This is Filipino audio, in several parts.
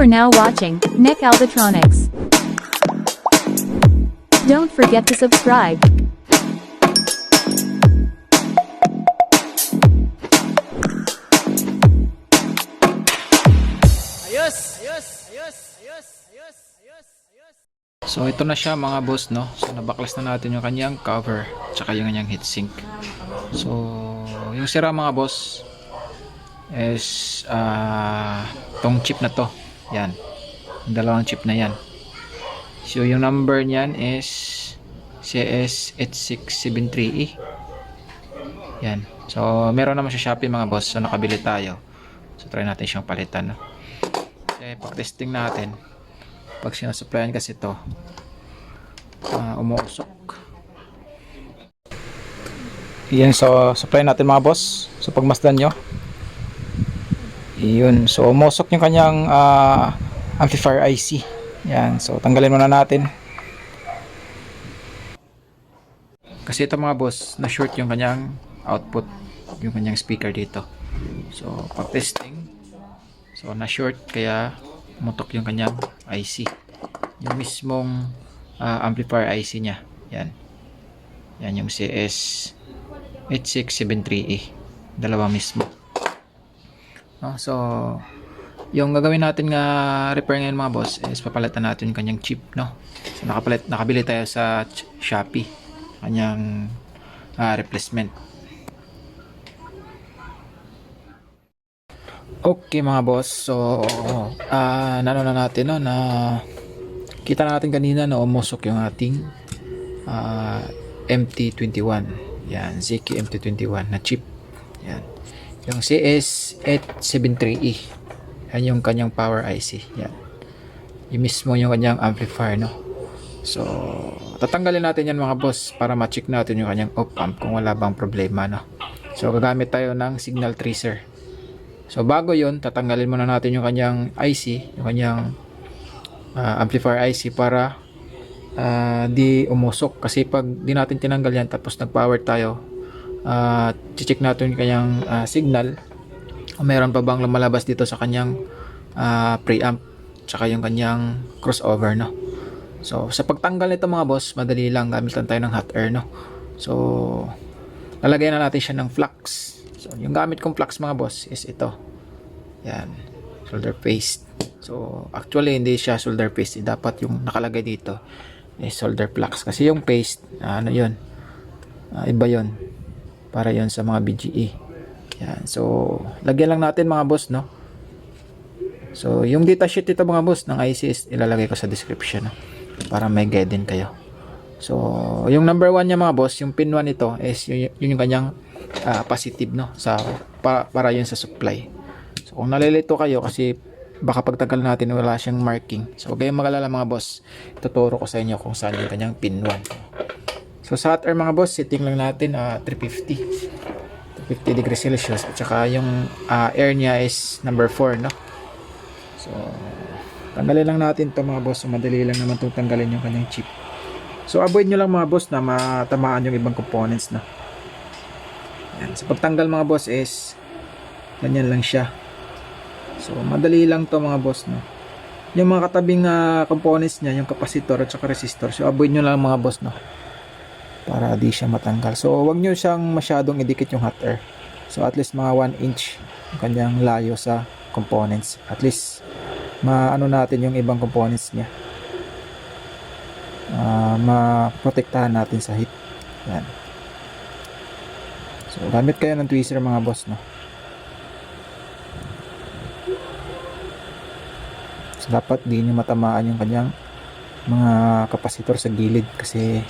You are now watching Nick Albatronics. Don't forget to subscribe. So ito na siya mga boss no. So nabaklas na natin yung kanyang cover tsaka yung kanyang heatsink. So yung sira mga boss is ah tong chip na to. Yan. Yung dalawang chip na yan. So yung number niyan is CS8673E. Yan. So meron naman siya Shopee mga boss. So nakabili tayo. So try natin siyang palitan no. Kasi pag testing natin pag sinasupplyan kasi to uh, umuusok yan so supply natin mga boss so pagmasdan nyo yun. So umusok yung kanyang ah, amplifier IC yan. So tanggalin muna natin. Kasi ito mga boss na short yung kanyang output yung kanyang speaker dito. So pag testing so na short kaya mutok yung kanyang IC yung mismong ah, amplifier IC nya yan. Yan yung CS 8673E dalawa mismo no? so yung gagawin natin nga repair ngayon mga boss is papalitan natin yung kanyang chip no so nakapalit nakabili tayo sa Shopee kanyang ah, replacement Okay mga boss, so ah nano na natin no na kita natin kanina na umusok yung ating ah, MT21. Yan, ZQ MT21 na chip. Yan. Yung CS873E. Yan yung kanyang power IC. Yan. Yung mismo yung kanyang amplifier no. So, tatanggalin natin yan mga boss para ma-check natin yung kanyang op amp kung wala bang problema no. So, gagamit tayo ng signal tracer. So bago yon tatanggalin muna natin yung kanyang IC, yung kanyang ah, amplifier IC para ah, di umusok. Kasi pag di natin tinanggal yan tapos nag-power tayo, uh, check natin kanyang ah, signal. Kung meron pa bang lumalabas dito sa kanyang ah, preamp tsaka yung kanyang crossover no. So sa pagtanggal nito mga boss, madali lang gamit lang tayo ng hot air no. So lalagyan na natin siya ng flux. So, yung gamit kong flux mga boss is ito. Yan. Solder paste. So, actually hindi siya solder paste. Dapat yung nakalagay dito is solder flux. Kasi yung paste, ah, ano yun? Ah, iba yun. Para yun sa mga BGE. Yan. So, lagyan lang natin mga boss, no? So, yung datasheet dito mga boss ng ICS, ilalagay ko sa description, no? Para may guide din kayo. So, yung number one niya mga boss, yung pin 1 ito is yun, yun yung kanyang ah, positive no sa para, para yun sa supply. So, kung nalilito kayo kasi baka pagtagal natin wala siyang marking. So, huwag kayong magalala mga boss. Tuturo ko sa inyo kung saan yung kanyang pin 1. So, sa hot air mga boss, setting lang natin ah, 350. 350 degrees Celsius. At saka yung ah, air niya is number 4 no. So, tanggalin lang natin to mga boss. So, madali lang naman itong tanggalin yung kanyang chip. So avoid nyo lang mga boss na matamaan yung ibang components na. Yan. Sa pagtanggal mga boss is ganyan lang siya. So madali lang to mga boss no. Yung mga katabing ah, components niya, yung capacitor at saka resistor. So avoid nyo lang mga boss no. Para di siya matanggal. So wag nyo siyang masyadong idikit yung hot air. So at least mga 1 inch yung kanyang layo sa components. At least maano natin yung ibang components niya uh, maprotektahan natin sa heat. Yan. So, gamit kayo ng tweezer mga boss, no? So, dapat di nyo matamaan yung kanyang mga kapasitor sa gilid kasi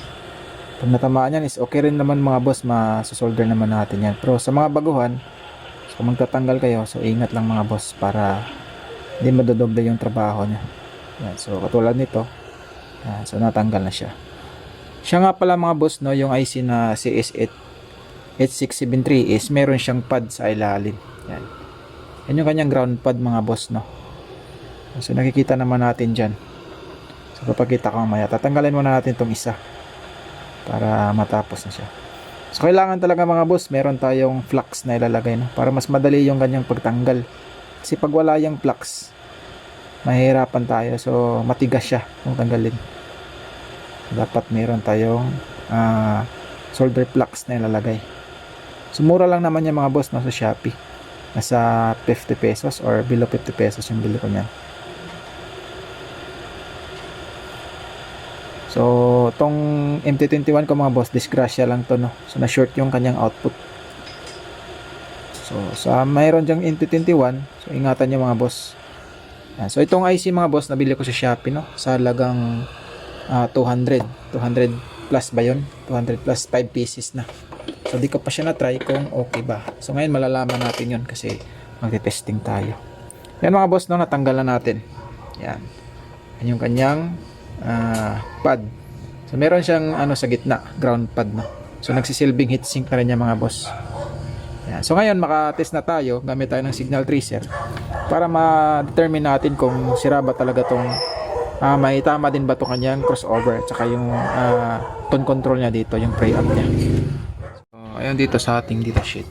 pag natamaan yan is okay rin naman mga boss, masosolder naman natin yan. Pero sa mga baguhan, so magtatanggal kayo, so ingat lang mga boss para hindi madodoble yung trabaho niya. Yan. So, katulad nito, yan, so natanggal na siya. Siya nga pala mga boss no, yung IC na CS8 8673 is meron siyang pad sa ilalim. Yan. Yan yung kanyang ground pad mga boss no. So nakikita naman natin diyan. So papakita ko mamaya. Tatanggalin muna natin tong isa para matapos na siya. So kailangan talaga mga boss, meron tayong flux na ilalagay no para mas madali yung kanyang pagtanggal. Kasi pag wala yung flux, mahihirapan tayo. So, matigas siya kung tanggalin. Dapat meron tayong ah, solder plugs na ilalagay. So, mura lang naman yung mga boss no, sa Shopee. Nasa 50 pesos or below 50 pesos yung bili ko niyan. So, tong MT21 ko mga boss, disgrasya lang to no. So, na-short yung kanyang output. So, sa mayroon dyang MT21, so ingatan nyo mga boss. Yan. So, itong IC mga boss, nabili ko sa Shopee no. Sa lagang ah, 200. 200 plus ba yun? 200 plus 5 pieces na. So, di ko pa siya na-try kung okay ba. So, ngayon malalaman natin yun kasi magte-testing tayo. Yan mga boss, no, natanggal na natin. Yan. Yan yung kanyang ah, pad. So, meron siyang ano sa gitna, ground pad, no. So, nagsisilbing heatsink na rin yan mga boss. Yan. So, ngayon makatest na tayo gamit tayo ng signal tracer para ma-determine natin kung sira ba talaga tong ah, may tama din ba to kanyang crossover at saka yung ah, tone control niya dito, yung preamp niya. So, ayun dito sa ating data sheet.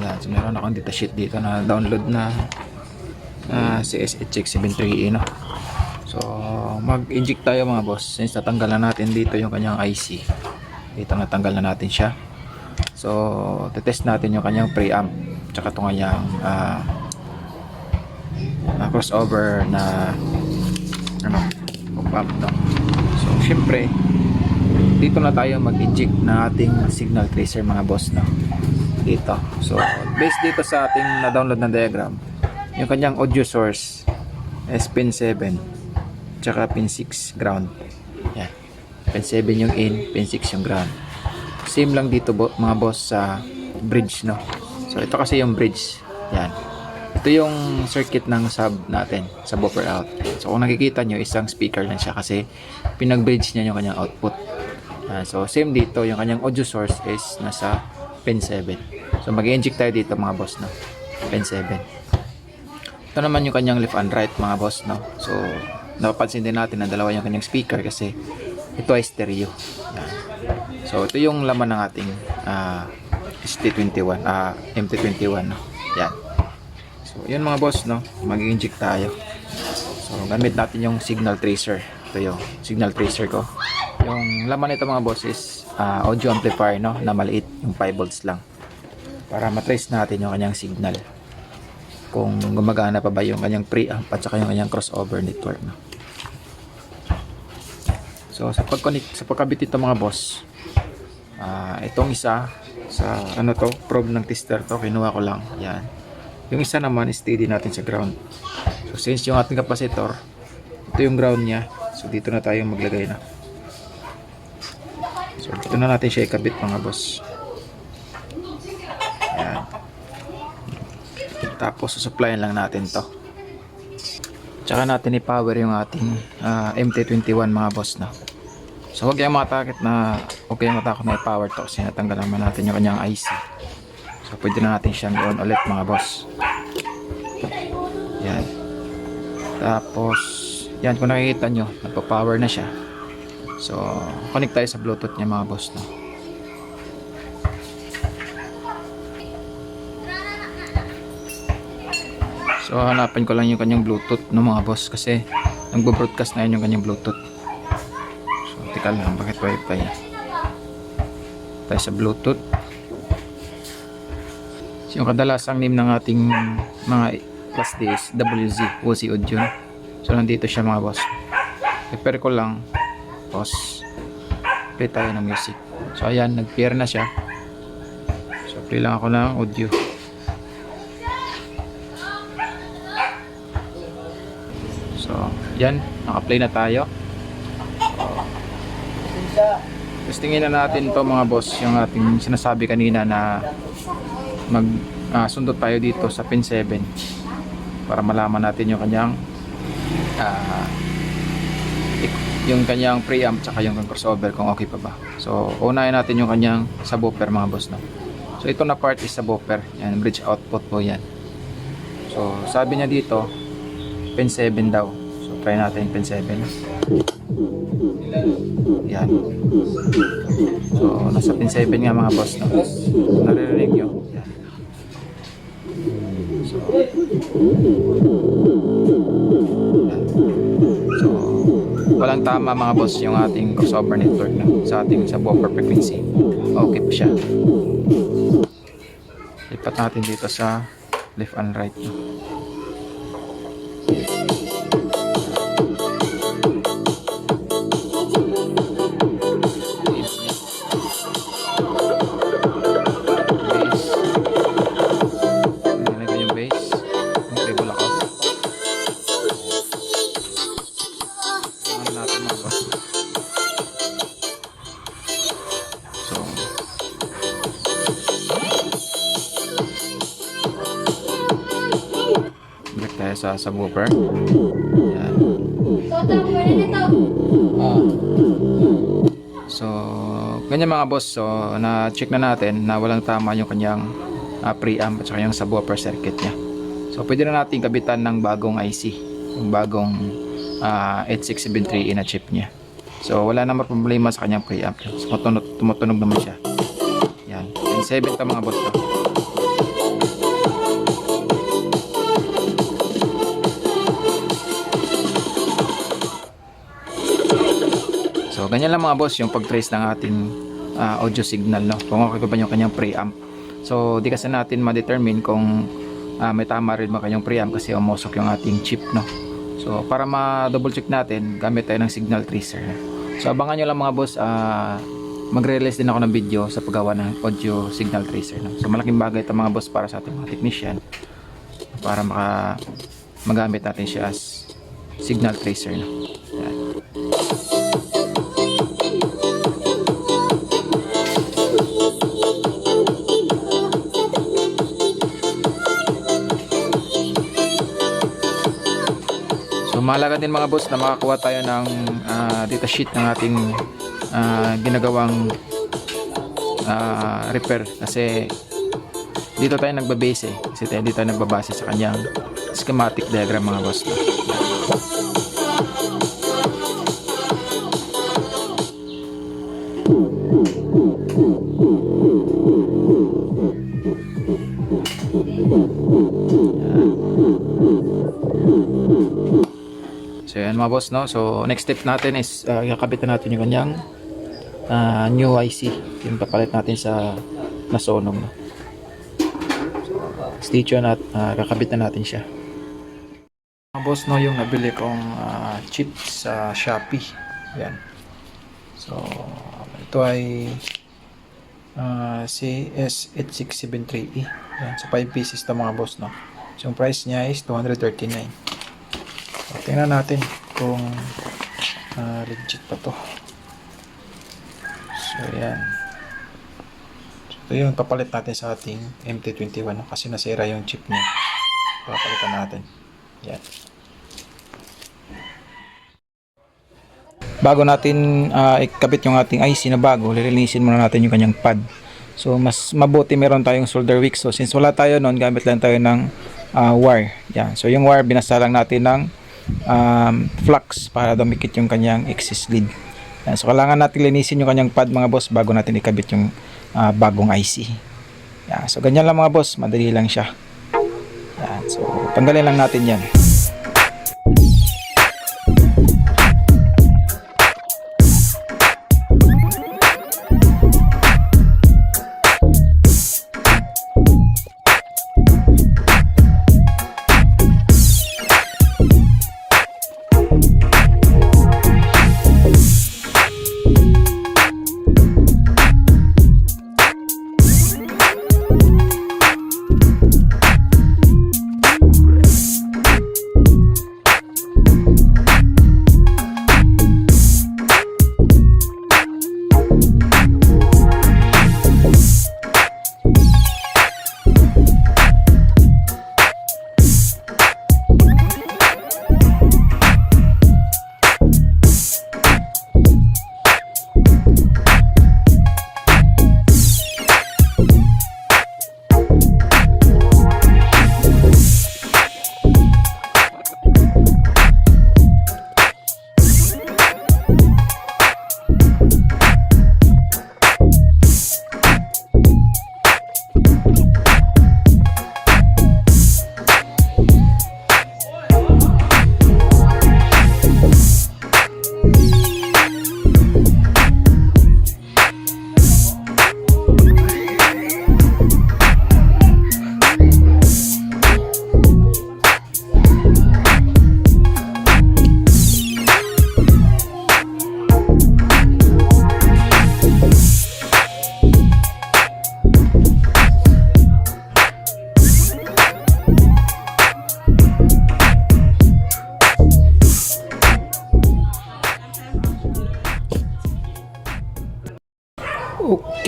Yan, so meron akong data sheet dito na download na uh, CSHX73E no. So, mag-inject tayo mga boss since natanggal na natin dito yung kanyang IC. Dito natanggal na natin siya. So, test natin yung kanyang preamp tsaka itong kanyang ah, ah, crossover na ano, pump no. So, syempre, dito na tayo mag-inject na ating signal tracer mga boss no. Dito. So, based dito sa ating na-download na diagram, yung kanyang audio source is pin 7 tsaka pin 6 ground. Yan. Pin 7 yung in, pin 6 yung ground. Same lang dito bo, mga boss sa bridge no. So ito kasi yung bridge. Yan. Ito yung circuit ng sub natin sa buffer out. So kung nakikita nyo, isang speaker lang siya kasi pinag-bridge niya yung kanyang output. Yan. so same dito, yung kanyang audio source is nasa pin 7. So mag-inject tayo dito mga boss no. Pin 7. Ito naman yung kanyang left and right mga boss no. So napapansin din natin na dalawa yung kanyang speaker kasi ito ay stereo. Yan. So ito yung laman ng ating ah, ST21, ah, MT21 no. Yan. So yun mga boss no, mag-inject tayo. So gamit natin yung signal tracer. Ito yung signal tracer ko. Yung laman nito mga boss is ah, audio amplifier no, na maliit, yung 5 volts lang. Para matrace natin yung kanyang signal. Kung gumagana pa ba yung kanyang preamp at saka yung kanyang crossover network no. So sa pag-connect, sa pagkabit ito mga boss, ah itong isa sa ano to, probe ng tester to, kinuha ko lang. Yan. Yung isa naman steady natin sa ground. So since yung ating capacitor, ito yung ground niya. So dito na tayo maglagay na. So dito na natin siya ikabit mga boss. Yan. Tapos susuplayan lang natin to. Tsaka natin i-power yung ating ah, MT21 mga boss na. So huwag kayong matakit na huwag kayong matakot na i-power to kasi natanggal naman natin yung kanyang IC. So pwede na natin siyang i-on ulit mga boss. Yan. Tapos yan kung nakikita nyo nagpa-power na siya. So connect tayo sa bluetooth niya mga boss no. So hanapin ko lang yung kanyang bluetooth no mga boss kasi nagbo-broadcast na yun yung kanyang bluetooth. So tika lang bakit wifi? Tayo sa bluetooth. So, yung kadalasang name ng ating mga class D is WZ OC Audio. So nandito siya mga boss. Prepare ko lang. Pause. Play tayo ng music. So ayan, nag-pair na siya. So play lang ako ng audio. So, yan, naka-play na tayo. Testingin na natin to mga boss, yung ating sinasabi kanina na mag ah, sundot tayo dito sa pin 7 para malaman natin yung kanyang ik- yung kanyang preamp tsaka yung crossover kung okay pa ba. So, unahin natin yung kanyang subwoofer mga boss no. So, ito na part is subwoofer. Yan, bridge output po yan. So, sabi niya dito, pin 7 daw. Try natin yung pin 7. Yan. So, nasa pin 7 nga mga boss. No? Naririnig nyo. Yan. So, So, walang tama mga boss yung ating crossover network no? sa ating sa buffer frequency. Okay po siya. Lipat natin dito sa left and right. No? Sa subwoofer. Yan. Ah. So, ganyan mga boss. So, na-check na natin na walang tama yung kanyang ah, preamp at saka yung subwoofer circuit niya. So, pwede na natin kabitan ng bagong IC. Yung bagong ah, 8673E na chip niya. So, wala naman problema sa kanyang preamp. So, tumutunog, tumutunog naman siya. Yan. N7 to mga boss ganyan lang mga boss yung pag-trace ng ating ah, audio signal, no? Kung okay pa ba yung kanyang preamp. So, di kasi natin ma-determine kung ah, may tama rin ba kanyang preamp kasi umusok yung ating chip, no? So, para ma-double check natin, gamit tayo ng signal tracer. So, abangan nyo lang mga boss, ah, magre-release din ako ng video sa paggawa ng audio signal tracer. No? So, malaking bagay ito mga boss para sa ating mga technician para maka magamit natin siya as signal tracer. No? Mahalaga din mga boss na makakuha tayo ng ah, data sheet ng ating ah, ginagawang ah, repair kasi dito tayo nagbabase eh. Kasi tayo, dito tayo nagbabase sa kanyang schematic diagram mga boss. So mga boss no. So next step natin is uh, kakabitan natin yung kanyang ah, new IC. Yung papalit natin sa nasonom no. Stay tuned at uh, kakabitan natin siya. Mga boss no yung nabili kong ah, chip sa Shopee. Yan. So ito ay uh, CS8673E. Yan. So 5 pieces to mga boss no. So yung price niya is 239. So, tingnan natin kung ah, legit pa to. So, yan. So, yung papalit natin sa ating MT21 no? kasi nasira yung chip niya. Papalitan natin. Yan. Bago natin ah, ikabit yung ating IC na bago, lilinisin muna natin yung kanyang pad. So, mas mabuti meron tayong solder wick. So, since wala tayo noon, gamit lang tayo ng ah, wire. Yan. So, yung wire, binasa lang natin ng um, flux para dumikit yung kanyang excess lead. So, kailangan natin linisin yung kanyang pad mga boss bago natin ikabit yung ah, bagong IC. Yan. So, ganyan lang mga boss. Madali lang siya. Yan. So, tanggalin lang natin yan.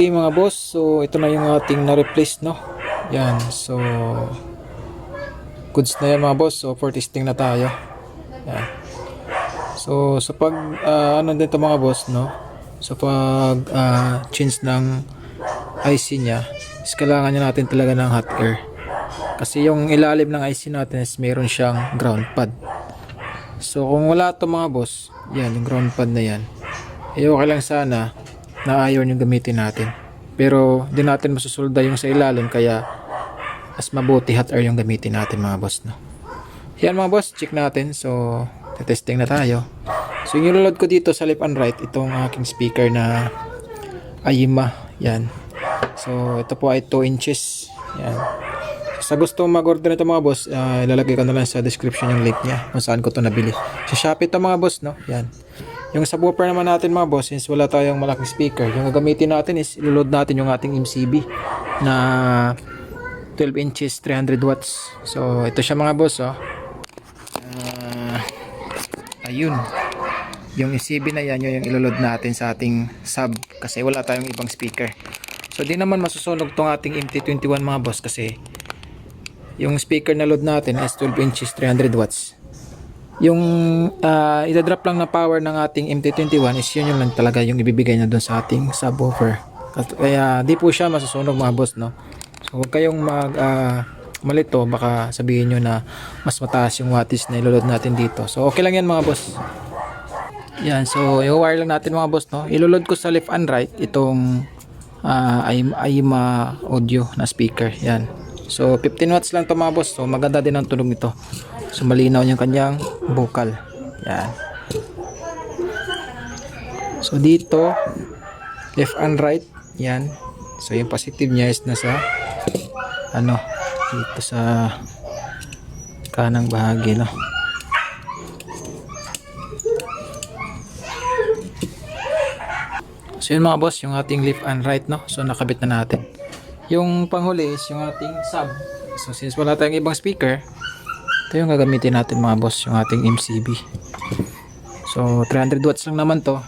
Okay mga boss, so ito na yung ating na-replace no. Yan, so goods na yan mga boss. So for testing na tayo. Yan. So sa pag ah, ano dito mga boss no. Sa pag ah, change ng IC niya, is kailangan niya natin talaga ng hot air. Kasi yung ilalim ng IC natin is meron siyang ground pad. So kung wala to mga boss, yan yung ground pad na yan. Eh okay lang sana na iron yung gamitin natin. Pero di natin masusulda yung sa ilalim kaya mas mabuti hot air yung gamitin natin mga boss no. Yan mga boss, check natin. So testing na tayo. So yung load ko dito sa left and right itong aking speaker na Ayima. Yan. So ito po ay 2 inches. Yan. Sa gusto mag-order nito mga boss, ah, ilalagay ko na lang sa description yung link niya kung saan ko to nabili. Sa Shopee to mga boss, no? Yan. Yung subwoofer naman natin mga boss, since wala tayong malaking speaker, yung gagamitin natin is iloload natin yung ating MCB na 12 inches, 300 watts. So, ito siya mga boss, oh. Ah, ayun. Yung MCB na yan, yun yung iloload natin sa ating sub kasi wala tayong ibang speaker. So, di naman masusunog tong ating MT21 mga boss kasi yung speaker na load natin is 12 inches 300 watts yung uh, idadrop lang na power ng ating MT21 is yun yung lang talaga yung ibibigay na doon sa ating subwoofer. Kaya di po siya masusunog mga boss no? So huwag kayong mag ah, malito. Baka sabihin nyo na mas mataas yung wattage na iloload natin dito. So okay lang yan mga boss. Yan so i-wire lang natin mga boss no? Iloload ko sa left and right itong uh, Ayima audio na speaker. Yan. So 15 watts lang to mga boss. So maganda din ang tunog nito. So malinaw yung kanyang vocal. Yan. So dito left and right, yan. So yung positive niya is nasa ano dito sa kanang bahagi no. So yun mga boss, yung ating left and right no. So nakabit na natin. Yung panghuli is yung ating sub. So since wala tayong ibang speaker, ito yung gagamitin natin mga boss, yung ating MCB. So 300 watts lang naman to.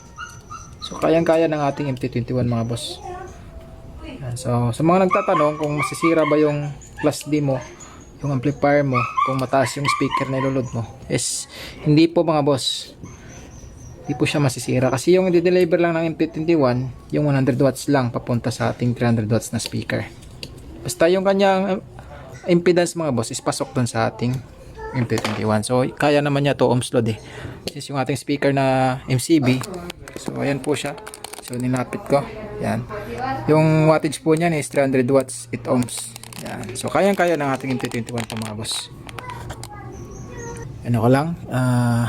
So kayang-kaya ng ating MT21 mga boss. So sa mga nagtatanong kung masisira ba yung plus D mo, yung amplifier mo, kung mataas yung speaker na ilulod mo, is hindi po mga boss. Hindi po siya masisira kasi yung i-deliver lang ng MT21, yung 100 watts lang papunta sa ating 300 watts na speaker. Basta yung kanyang um, impedance mga boss is pasok dun sa ating MT21. So kaya naman niya to ohms load eh. Since yung ating speaker na MCB, so ayan po siya. So nilapit ko. Yan. Yung wattage po niyan is 300 watts 8 ohms. Yan. So kayang kaya ng ating MT21 to mga boss. Ano ko lang, ah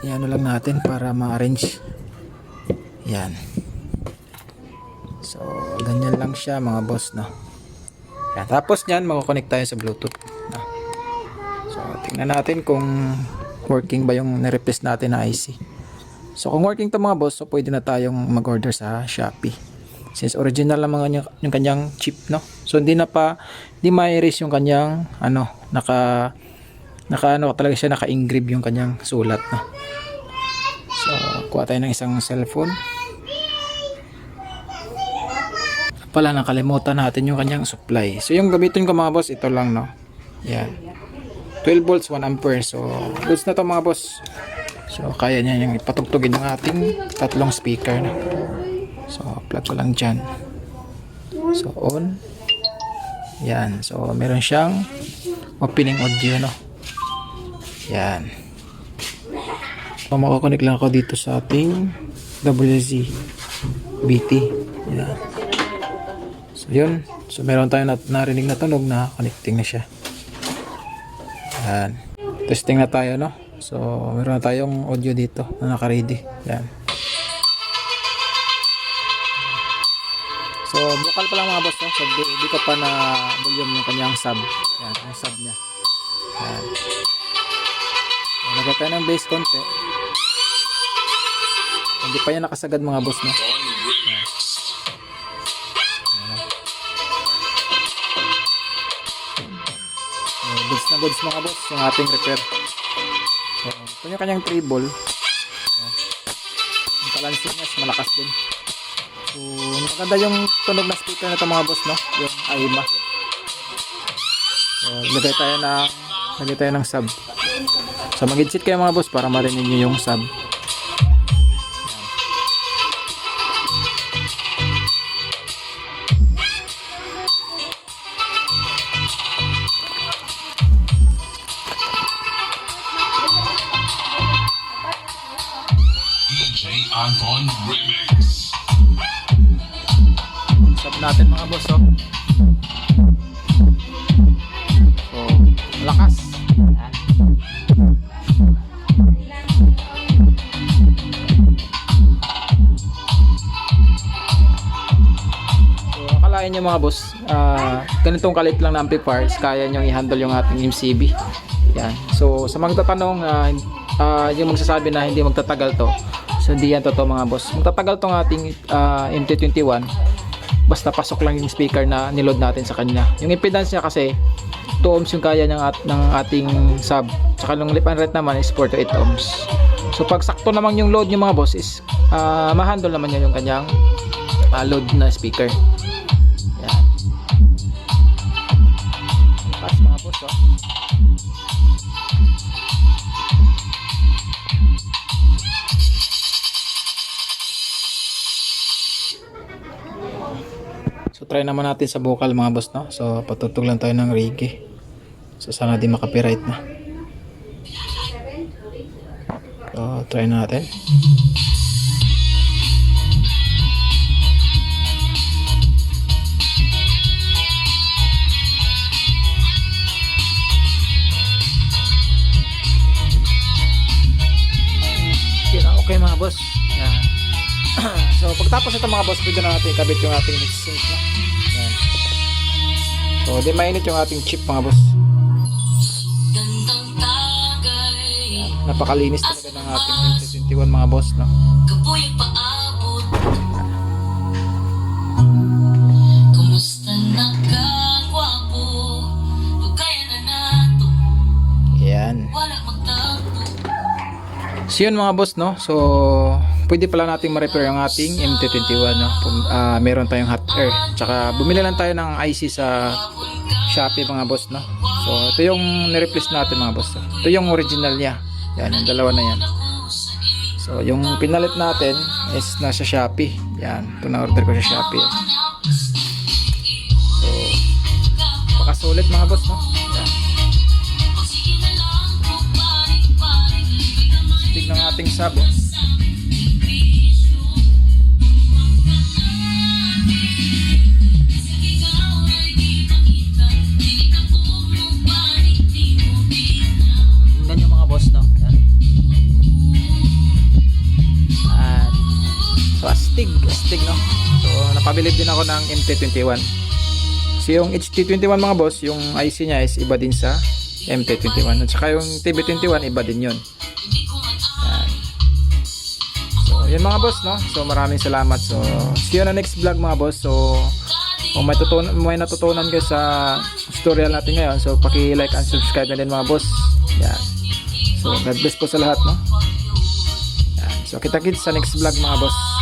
Iano lang natin para ma-arrange. Yan. So, ganyan lang siya mga boss, no. Yan. Tapos niyan, makakonect tayo sa Bluetooth. Tingnan natin kung working ba yung na-replace natin na IC. So, kung working to mga boss, so pwede na tayong mag-order sa Shopee. Since original lang mga yung, yung kanyang chip, no. So, hindi na pa, hindi ma-erase yung kanyang, ano, naka, naka ano talaga siya naka-engrave yung kanyang sulat no. So, kuha tayo ng isang cellphone. Pala nakalimutan natin yung kanyang supply. So, yung gamitin ko mga boss, ito lang no. Yan. 12 volts 1 ampere. So, goods na to mga boss. So, kaya niya yung ipatugtugin ng ating tatlong speaker no. So, plug ko lang dyan. So, on. Yan. So, meron siyang opening audio no. Yan. So, makakonect lang ako dito sa ating WZ BT. Yan. So, yun. So, meron tayong narinig na tunog na connecting na siya. Yan. Testing na tayo, no? So, meron na tayong audio dito na naka-ready. Yan. So, vocal pa lang mga boss, no? So, di, di ko pa na volume yung kanyang sub. Yan, yung sub niya. Yan. So, lagay tayo ng bass konti. Hindi pa yan nakasagad mga boss, no? Goods mga boss, yung ating repair. So, ito yung kanyang treble. Yung kalansing niya malakas din. So, maganda yung tunog na speaker na ito mga boss, no? Yung AIMA. So, lagay tayo ng lagay tayo ng sub. So, mag-headset kayo mga boss para marinig nyo yung sub. Boss, oh. So, lakas. Yan. So, akalain nyo mga boss, ah, ganitong kalit lang na amplifiers, kaya nyo i-handle yung ating MCB. Yan. So, sa mga tatanong, ah, ah, yung magsasabi na hindi magtatagal to, so hindi yan totoo mga boss. Magtatagal tong ating ah, MT21, basta pasok lang yung speaker na niload natin sa kanya. Yung impedance niya kasi 2 ohms yung kaya ng, at, ng ating sub. Tsaka yung lip and right naman is 4 to 8 ohms. So pag sakto naman yung load niyo mga boss is uh, ma-handle naman niya yung kanyang ah, load na speaker. Yan. Pass mga boss oh. Try naman natin sa vocal mga boss no. So patutog lang tayo ng reggae. So sana di makapiright na. So try natin. Okay, mga boss. Yan. so pagtapos ito mga boss, pwede na natin ikabit yung ating mix sync na. Yan. So di mainit yung ating chip mga boss. Yan. Napakalinis talaga ng ating MT21 mga boss no. Yan. So yun mga boss no. So pwede pala nating ma-repair yung ating MT21 no. Ah, meron tayong hot air. Tsaka bumili lang tayo ng IC sa Shopee mga boss no. So ito yung ni-replace natin mga boss. Ito yung original niya. Yan, yung dalawa na yan. So yung pinalit natin is nasa Shopee. Yan, ito na order ko sa Shopee. Yan. So baka sulit mga boss no. Yan. Sige na astig, astig, no? So, napabilib din ako ng MT21. So, yung HT21 mga boss, yung IC niya is iba din sa MT21. At saka yung TB21, iba din yun. Yan. So, yun mga boss, no? So, maraming salamat. So, see you on the next vlog mga boss. So, kung may, tutunan, may natutunan kayo sa tutorial natin ngayon, so, paki-like and subscribe na din mga boss. Yan. So, God bless po sa lahat, no? So, kita-kits sa next vlog mga boss.